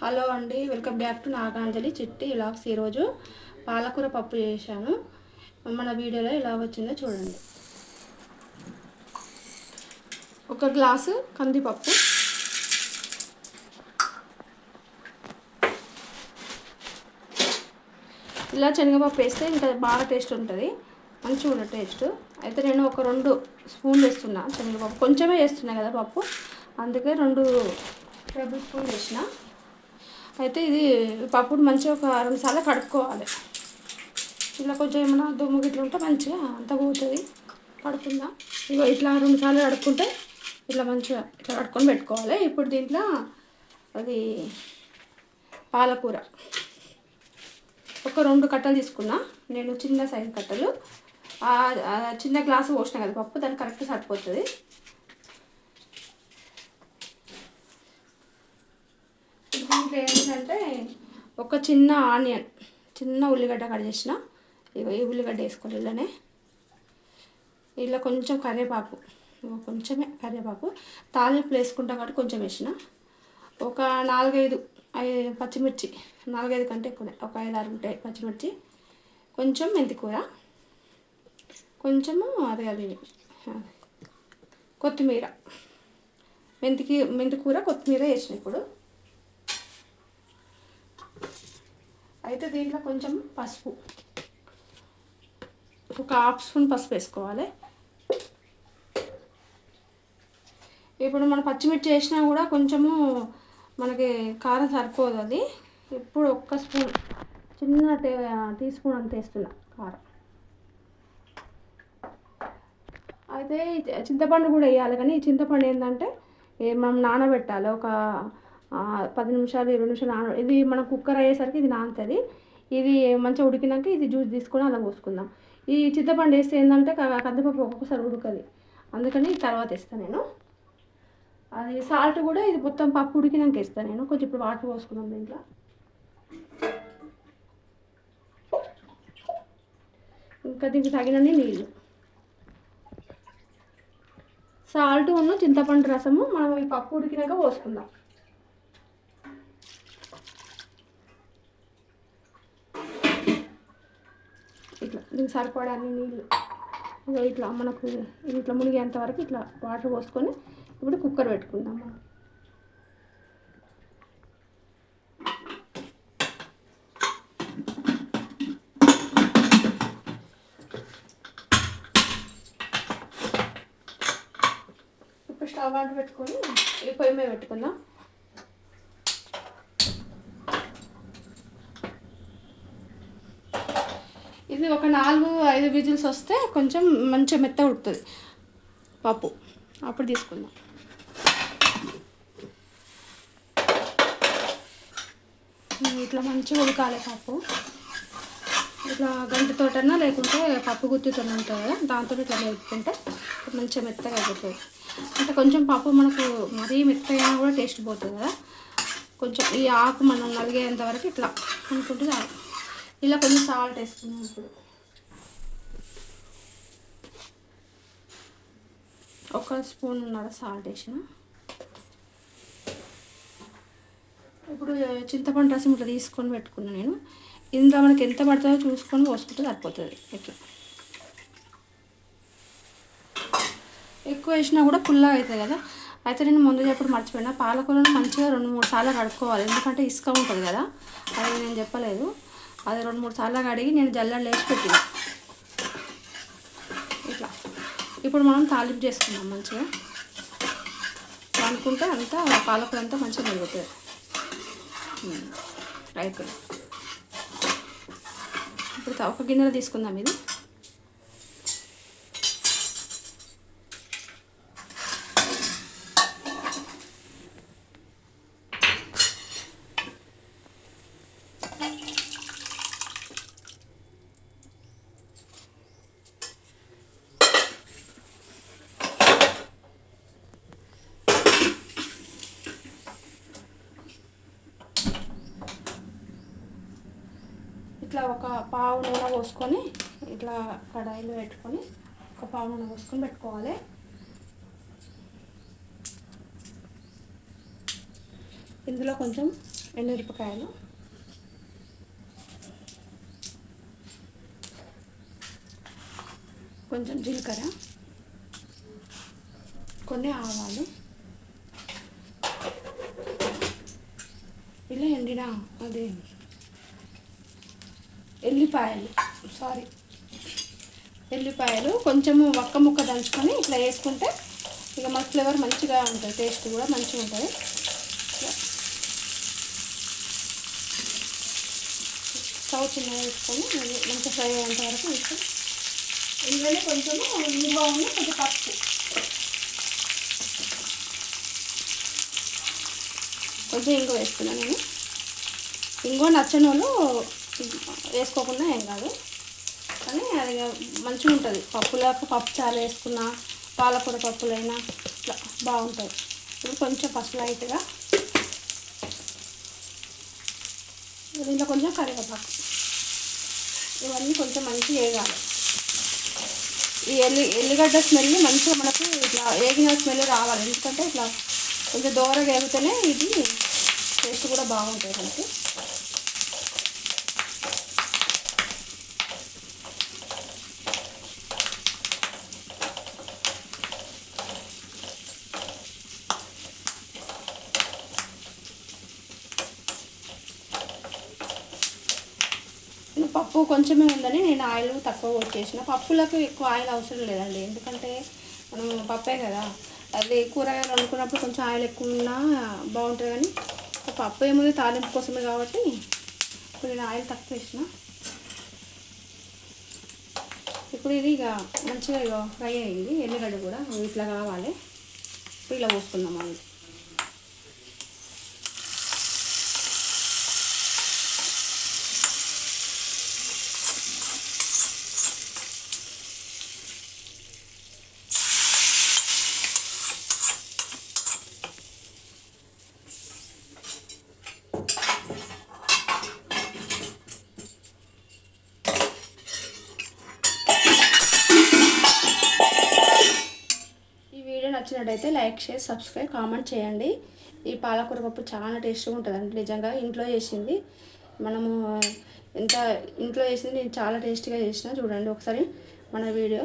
Hello అండి welcome back to Naganjali చిట్టి ఇలాక్స్ ఈరోజు. పాలకూర పప్పు చేశాను. మన వీడియోలో ఎలా వచ్చిందో చూడండి. ఒక గ్లాసు కందిపప్పు. ఇలా శనగపప్పు వేస్తే ఇంకా బాగా టేస్ట్ ఉంటుంది. మంచిగా ఉంటుంది టేస్ట్. అయితే నేను ఒక రెండు స్పూన్లు వేస్తున్నా శనగపప్పు. కొంచెమే వేస్తున్నా కదా పప్పు. అందుకే రెండు టేబుల్ స్పూన్ వేసిన. అయితే ఇది పప్పుడు మంచిగా ఒక రెండు సార్లు కడుక్కోవాలి. ఇలా కొంచెం ఏమైనా దుమ్ము గిట్ల ఉంటే మంచిగా అంత పోతుంది. కడుక్కుందాం. ఇగో ఇట్లా రెండు సార్లు కడుక్కుంటే ఇట్లా మంచిగా ఇట్లా కడుక్కొని పెట్టుకోవాలి. ఇప్పుడు దీంట్లో అది పాలకూర. ఒక రెండు కట్టలు తీసుకున్నా. నేను చిన్న సైజు కట్టలు. చిన్న గ్లాసు పోసిన కదా పప్పు దానికి కరెక్ట్ సరిపోతుంది దీంట్లో ఏంటంటే ఒక చిన్న ఆనియన్ చిన్న ఉల్లిగడ్డ కట్ చేసిన. ఇగో ఈ ఉల్లిగడ్డ వేసుకోవాలి ఇలానే. ఇలా కొంచెం కరివేపాకు కొంచెమే కరివేపాకు. తాలింపు వేసుకుంటాం కాబట్టి కొంచెం వేసిన. ఒక నాలుగైదు పచ్చిమిర్చి నాలుగైదు కంటే ఎక్కువ ఒక ఐదు ఆరు ఉంటాయి పచ్చిమిర్చి కొంచెం మెంతికూర కొంచెము అదే అది కొత్తిమీర. మెంతికి మెంతికూర కొత్తిమీర వేసిన ఇప్పుడు. అయితే దీంట్లో కొంచెం పసుపు. ఒక హాఫ్ స్పూన్ పసుపు వేసుకోవాలి. ఇప్పుడు మనం పచ్చిమిర్చి వేసినా కూడా కొంచెము మనకి కారం సరిపోదు అది. ఇప్పుడు ఒక్క స్పూన్ చిన్న టే టీ స్పూన్ అంత వేస్తున్నా కారం. అయితే చింతపండు కూడా వేయాలి కానీ చింతపండు ఏంటంటే మనం నానబెట్టాలి. ఒక పది నిమిషాలు ఇరవై నిమిషాలు నాన ఇది మనం కుక్కర్ అయ్యేసరికి ఇది నానుతుంది. ఇది మంచిగా ఉడికినాక ఇది జ్యూస్ తీసుకొని అలా పోసుకుందాం. ఈ చింతపండు వేస్తే ఏంటంటే కందిపప్పు ఒక్కొక్కసారి ఉడకది. అందుకని తర్వాత వేస్తాను నేను. అది సాల్ట్ కూడా ఇది మొత్తం పప్పు ఉడికినాక వేస్తాను నేను. కొంచెం ఇప్పుడు వాటర్ పోసుకుందాం దీంట్లో. ఇంకా దీనికి తగినన్ని నీళ్ళు. సాల్ట్ ఉన్న చింతపండు రసము మనం ఈ పప్పు ఉడికినాక పోసుకుందాం ఇట్లా దీనికి సరిపడాన్ని నీళ్ళు. ఇట్లా మనకు ఇట్లా మునిగేంత వరకు ఇట్లా వాటర్ పోసుకొని ఇప్పుడు కుక్కర్ పెట్టుకుందాం. మనం ఇప్పుడు స్టవ్ అంటు పెట్టుకొని ఈ పొయ్యి మీద పెట్టుకుందాం. ఇది ఒక నాలుగు ఐదు విజిల్స్ వస్తే కొంచెం మంచిగా మెత్త ఉడుతుంది పప్పు. అప్పుడు తీసుకుందాం. ఇట్లా మంచిగా ఉడకాలి పప్పు. ఇట్లా గంటతోటన్నా లేకుంటే పప్పు గుత్తితోనే ఉంటుంది కదా దాంతో ఇట్లా నేర్పుకుంటే మంచిగా మెత్తగా అయిపోతుంది. అంటే కొంచెం పప్పు మనకు మరీ మెత్తగా అయినా కూడా టేస్ట్ పోతుంది కదా. కొంచెం ఈ ఆకు మనం నలిగేంత వరకు ఇట్లా అనుకుంటే చాలు. ఇలా కొంచెం సాల్ట్ వేసుకున్నాం ఇప్పుడు. ఒక స్పూన్ ఉన్నర సాల్ట్ వేసిన. ఇప్పుడు చింతపండు రసం ఇట్లా తీసుకొని పెట్టుకున్నాను నేను. ఇందులో మనకి ఎంత పడుతుందో చూసుకొని పోసుకుంటే సరిపోతుంది. ఇట్లా. ఎక్కువ వేసినా కూడా పుల్లగా అవుతుంది కదా. అయితే నేను ముందు చెప్పడం మర్చిపోయినా. పాలకూరను మంచిగా రెండు మూడు సార్లు కడుక్కోవాలి. ఎందుకంటే ఇసుక ఉంటుంది కదా. అది నేను చెప్పలేదు. అది రెండు మూడు సార్లు కడిగి నేను జల్లెడ వేసి పెట్టిన. ఇట్లా. ఇప్పుడు మనం తాలింపు చేసుకుందాం మంచిగా. అనుకుంటే అంతా పాలకూర అంతా మంచిగా మెరుగుతుంది అయిపోయింది ఇప్పుడు ఒక గిన్నెలో తీసుకుందాం ఇది. ఇట్లా ఒక పావు నూనె పోసుకొని ఇట్లా కడాయిలో పెట్టుకొని ఒక పావు నూనె పోసుకొని పెట్టుకోవాలి. ఇందులో కొంచెం ఎండుమిరపకాయలు. కొంచెం జీలకర్ర. కొన్ని ఆవాలు. ఇలా ఎండిన అదే ఎల్లిపాయలు. సారీ ఎల్లిపాయలు కొంచెము ఒక్క ముక్క దంచుకొని ఇట్లా వేసుకుంటే ఇక మన ఫ్లేవర్ మంచిగా ఉంటుంది టేస్ట్ కూడా మంచిగా ఉంటుంది. స్టవ్ చిన్నగా వేసుకొని మంచిగా ఫ్రై అయ్యేంత వరకు వేసుకొని ఇందులోనే కొంచెము ఇంగువ కొంచెం పప్పు కొంచెం ఇంగు వేస్తున్నాను నేను. ఇంగో నచ్చని వాళ్ళు వేసుకోకుండా ఏం కాదు. కానీ అది మంచిగా ఉంటుంది. పప్పులకు పప్పు చారు వేసుకున్న పాలకూర పప్పులైనా ఇట్లా బాగుంటుంది ఇప్పుడు కొంచెం పసుపు లైట్గా దీంట్లో కొంచెం కరివేపాకు. ఇవన్నీ కొంచెం మంచిగా వేగాలి ఈ ఎల్లి ఎల్లిగడ్డ స్మెల్ మంచిగా మనకు ఇట్లా వేగిన స్మెల్ రావాలి. ఎందుకంటే ఇట్లా కొంచెం దూరగా వేగితేనే ఇది టేస్ట్ కూడా బాగుంటుంది మనకి. పప్పు కొంచెమే ఉందని నేను ఆయిల్ తక్కువ వచ్చేసిన పప్పులకు ఎక్కువ ఆయిల్ అవసరం లేదండి. ఎందుకంటే మనం పప్పే కదా. అది కూరగాయలు వండుకున్నప్పుడు కొంచెం ఆయిల్ ఎక్కువ ఉన్నా బాగుంటుంది కానీ పప్పు ఏముంది తాలింపు కోసమే కాబట్టి ఇప్పుడు నేను ఆయిల్ తక్కువ వేసిన. ఇప్పుడు ఇది ఇక మంచిగా ఇక ఫ్రై అయ్యింది ఎల్లిగడ్డ కూడా ఇట్లా కావాలి. ఇప్పుడు ఇలా పోసుకుందాం ఆయిల్. నచ్చినట్టయితే లైక్ షేర్ సబ్స్క్రైబ్ కామెంట్ చేయండి. ఈ పాలకూర పప్పు చాలా టేస్ట్గా ఉంటుందండి. నిజంగా ఇంట్లో చేసింది. మనము ఎంత ఇంట్లో చేసింది నేను చాలా టేస్టీగా చేసిన. చూడండి ఒకసారి మన వీడియో.